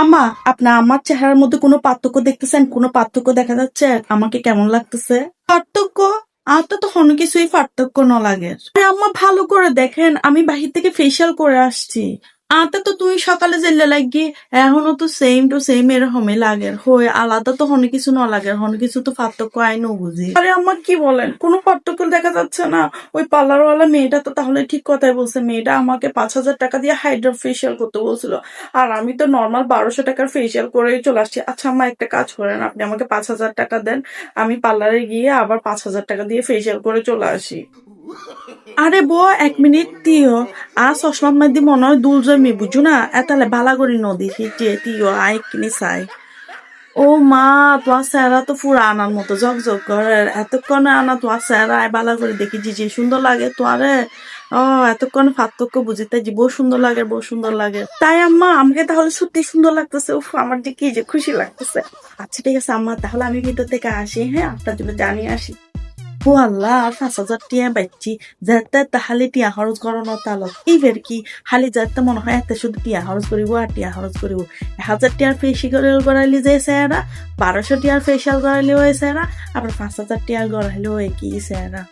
আমা আপনার আমার চেহারার মধ্যে কোনো পার্থক্য দেখতেছেন? কোনো পার্থক্য দেখা যাচ্ছে? আমাকে কেমন লাগতেছে? পার্থক্য? আর তো তখন কিছুই পার্থক্য ন লাগে। আম্মা, ভালো করে দেখেন, আমি বাহির থেকে ফেসিয়াল করে আসছি। আতে তো তুই সকালে জেলে লাগি, এখনও তো সেম টু সেম এরকমই লাগে। হয়ে আলাদা তো হনে কিছু ন লাগে, হনে কিছু তো পার্থক্য আইনও বুঝি। আরে আম্মা, কি বলেন? কোনো পার্থক্য দেখা যাচ্ছে না। ওই পার্লারওয়ালা মেয়েটা তো তাহলে ঠিক কথাই বলছে। মেয়েটা আমাকে পাঁচ হাজার টাকা দিয়ে হাইড্রো ফেসিয়াল করতে বলছিল। আর আমি তো নর্মাল বারোশো টাকার ফেসিয়াল করে চলে আসছি। আচ্ছা আমার একটা কাজ করেন। আপনি আমাকে পাঁচ হাজার টাকা দেন। আমি পার্লারে গিয়ে আবার পাঁচ হাজার টাকা দিয়ে ফেসিয়াল করে চলে আসি। আরে বো, এক মিনিট তিও আ মনে বুঝু না? এতালে নদী তিও আই কিনি চাই। ও মা তোমার তো আনার মতো করে। আনা তোমার আয় করে দেখি জি জি সুন্দর লাগে তোমারে ও, এতক্ষণে পার্থক্য বুঝি তাই যে বহু সুন্দর লাগে বহু সুন্দর লাগে। তাই আম্মা, আমাকে তাহলে সত্যি সুন্দর লাগতেছে। উফ, আমার যে কি যে খুশি লাগতেছে। আচ্ছা ঠিক আছে আম্মা, তাহলে আমি ভিতর থেকে আসি হ্যাঁ? আপনার জন্য জানিয়ে আসি। ও আল্লাহ আর পাঁচ হাজার টিয়া বাইছি যাতে তাহলে টিয়া খরচ ন তালক এইবার কি হালি যাতে মনে হয় এত শুধু টিয়া খরচ করিব আর টিয়া খরচ করিব এক হাজার টিয়ার ফেসিয়াল করাইলে যে স্যারা বারোশো টিয়ার ফেসিয়াল করাইলেও হয় স্যারা আবার পাঁচ হাজার টিয়ার করাইলেও একই স্যারা